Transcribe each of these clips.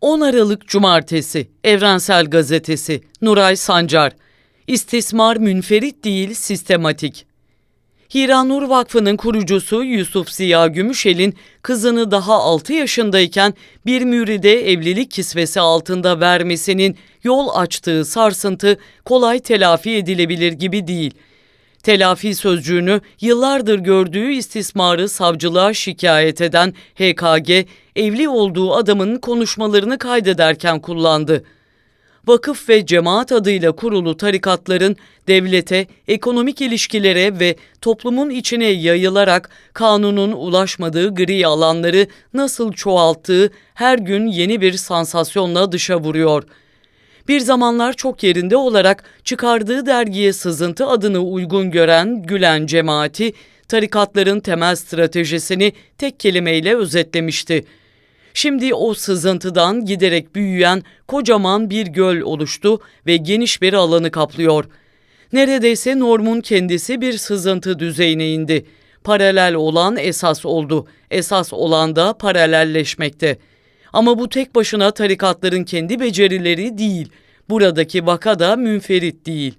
10 Aralık Cumartesi Evrensel Gazetesi Nuray Sancar İstismar münferit değil sistematik. Hiranur Vakfı'nın kurucusu Yusuf Ziya Gümüşel'in kızını daha 6 yaşındayken bir müride evlilik kisvesi altında vermesinin yol açtığı sarsıntı kolay telafi edilebilir gibi değil. Telafi sözcüğünü yıllardır gördüğü istismarı savcılığa şikayet eden HKG, evli olduğu adamın konuşmalarını kaydederken kullandı vakıf ve cemaat adıyla kurulu tarikatların devlete, ekonomik ilişkilere ve toplumun içine yayılarak kanunun ulaşmadığı gri alanları nasıl çoğalttığı her gün yeni bir sansasyonla dışa vuruyor. Bir zamanlar çok yerinde olarak çıkardığı dergiye sızıntı adını uygun gören Gülen cemaati, tarikatların temel stratejisini tek kelimeyle özetlemişti. Şimdi o sızıntıdan giderek büyüyen kocaman bir göl oluştu ve geniş bir alanı kaplıyor. Neredeyse normun kendisi bir sızıntı düzeyine indi. Paralel olan esas oldu. Esas olan da paralelleşmekte. Ama bu tek başına tarikatların kendi becerileri değil. Buradaki vaka da münferit değil.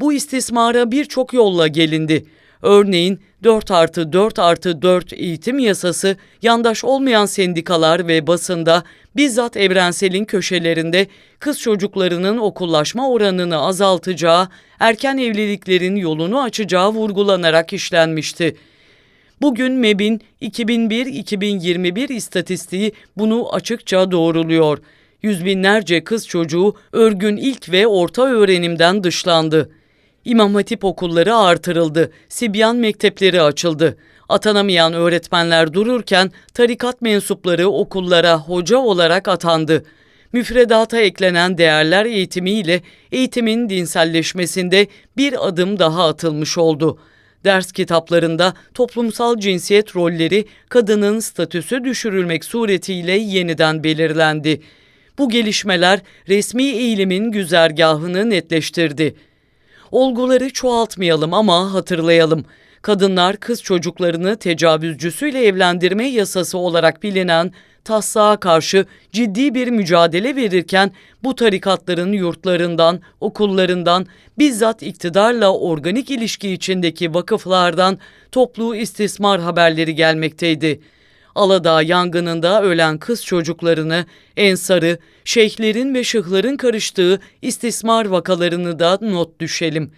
Bu istismara birçok yolla gelindi. Örneğin 4 artı 4 artı 4 eğitim yasası yandaş olmayan sendikalar ve basında bizzat evrenselin köşelerinde kız çocuklarının okullaşma oranını azaltacağı, erken evliliklerin yolunu açacağı vurgulanarak işlenmişti. Bugün MEB'in 2001-2021 istatistiği bunu açıkça doğruluyor. Yüz binlerce kız çocuğu örgün ilk ve orta öğrenimden dışlandı. İmam Hatip okulları artırıldı, Sibyan mektepleri açıldı. Atanamayan öğretmenler dururken tarikat mensupları okullara hoca olarak atandı. Müfredata eklenen değerler eğitimiyle eğitimin dinselleşmesinde bir adım daha atılmış oldu. Ders kitaplarında toplumsal cinsiyet rolleri kadının statüsü düşürülmek suretiyle yeniden belirlendi. Bu gelişmeler resmi eğilimin güzergahını netleştirdi. Olguları çoğaltmayalım ama hatırlayalım. Kadınlar kız çocuklarını tecavüzcüsüyle evlendirme yasası olarak bilinen taslağa karşı ciddi bir mücadele verirken bu tarikatların yurtlarından, okullarından, bizzat iktidarla organik ilişki içindeki vakıflardan toplu istismar haberleri gelmekteydi. Aladağ yangınında ölen kız çocuklarını, ensarı, şeyhlerin ve şıhların karıştığı istismar vakalarını da not düşelim.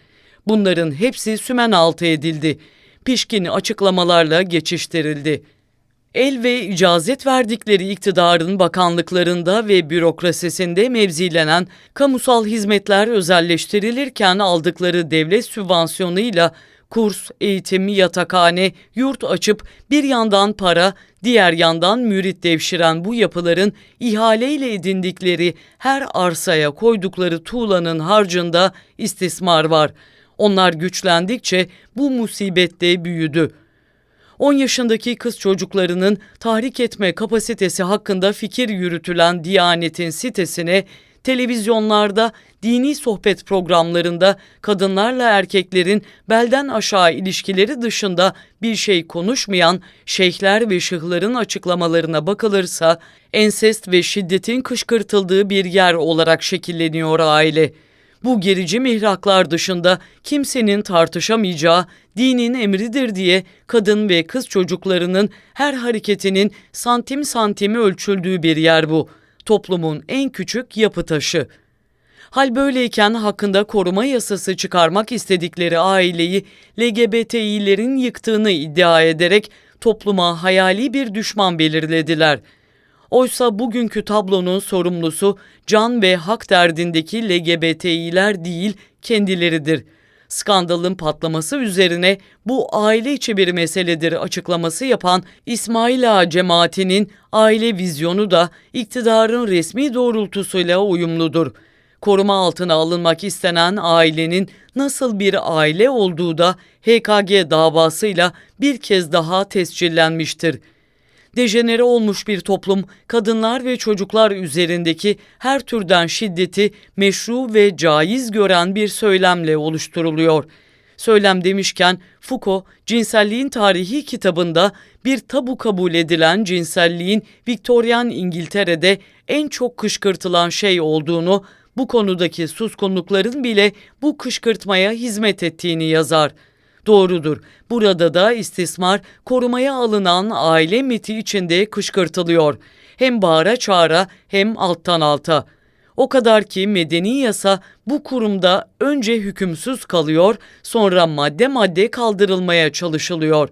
Bunların hepsi sümen altı edildi. Pişkin açıklamalarla geçiştirildi. El ve icazet verdikleri iktidarın bakanlıklarında ve bürokrasisinde mevzilenen kamusal hizmetler özelleştirilirken aldıkları devlet sübvansiyonuyla kurs, eğitim, yatakhane, yurt açıp bir yandan para, diğer yandan mürit devşiren bu yapıların ihaleyle edindikleri her arsaya koydukları tuğlanın harcında istismar var. Onlar güçlendikçe bu musibet de büyüdü. 10 yaşındaki kız çocuklarının tahrik etme kapasitesi hakkında fikir yürütülen Diyanet'in sitesine televizyonlarda, dini sohbet programlarında kadınlarla erkeklerin belden aşağı ilişkileri dışında bir şey konuşmayan şeyhler ve şıhların açıklamalarına bakılırsa ensest ve şiddetin kışkırtıldığı bir yer olarak şekilleniyor aile. Bu gerici mihraklar dışında kimsenin tartışamayacağı dinin emridir diye kadın ve kız çocuklarının her hareketinin santim santimi ölçüldüğü bir yer bu toplumun en küçük yapı taşı. Hal böyleyken hakkında koruma yasası çıkarmak istedikleri aileyi LGBTİ'lerin yıktığını iddia ederek topluma hayali bir düşman belirlediler. Oysa bugünkü tablonun sorumlusu can ve hak derdindeki LGBTİ'ler değil kendileridir.'' Skandalın patlaması üzerine bu aile içi bir meseledir açıklaması yapan İsmail Ağa cemaatinin aile vizyonu da iktidarın resmi doğrultusuyla uyumludur. Koruma altına alınmak istenen ailenin nasıl bir aile olduğu da HKG davasıyla bir kez daha tescillenmiştir.'' Dejenere olmuş bir toplum kadınlar ve çocuklar üzerindeki her türden şiddeti meşru ve caiz gören bir söylemle oluşturuluyor. Söylem demişken Foucault, Cinselliğin Tarihi kitabında bir tabu kabul edilen cinselliğin Viktoryan İngiltere'de en çok kışkırtılan şey olduğunu, bu konudaki suskunlukların bile bu kışkırtmaya hizmet ettiğini yazar. Doğrudur. Burada da istismar korumaya alınan aile miti içinde kışkırtılıyor. Hem bağıra çağıra hem alttan alta. O kadar ki medeni yasa bu kurumda önce hükümsüz kalıyor, sonra madde madde kaldırılmaya çalışılıyor.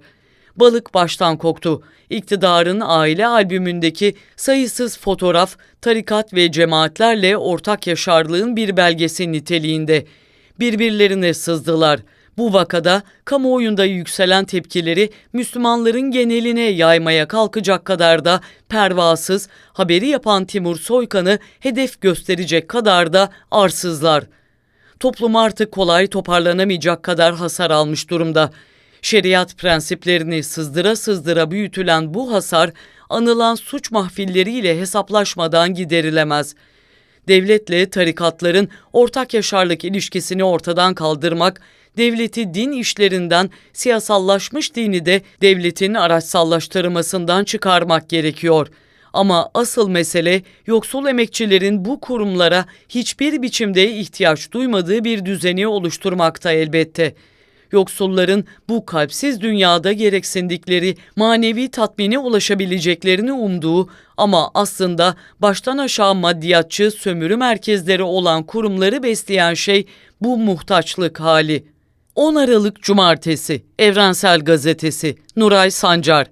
Balık baştan koktu. İktidarın aile albümündeki sayısız fotoğraf, tarikat ve cemaatlerle ortak yaşarlığın bir belgesi niteliğinde. Birbirlerine sızdılar. Bu vakada kamuoyunda yükselen tepkileri Müslümanların geneline yaymaya kalkacak kadar da pervasız, haberi yapan Timur Soykan'ı hedef gösterecek kadar da arsızlar. Toplum artık kolay toparlanamayacak kadar hasar almış durumda. Şeriat prensiplerini sızdıra sızdıra büyütülen bu hasar anılan suç mahfilleriyle hesaplaşmadan giderilemez.'' devletle tarikatların ortak yaşarlık ilişkisini ortadan kaldırmak, devleti din işlerinden siyasallaşmış dini de devletin araçsallaştırmasından çıkarmak gerekiyor. Ama asıl mesele yoksul emekçilerin bu kurumlara hiçbir biçimde ihtiyaç duymadığı bir düzeni oluşturmakta elbette yoksulların bu kalpsiz dünyada gereksindikleri manevi tatmine ulaşabileceklerini umduğu ama aslında baştan aşağı maddiyatçı sömürü merkezleri olan kurumları besleyen şey bu muhtaçlık hali. 10 Aralık Cumartesi Evrensel Gazetesi Nuray Sancar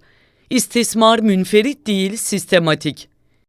İstismar münferit değil sistematik.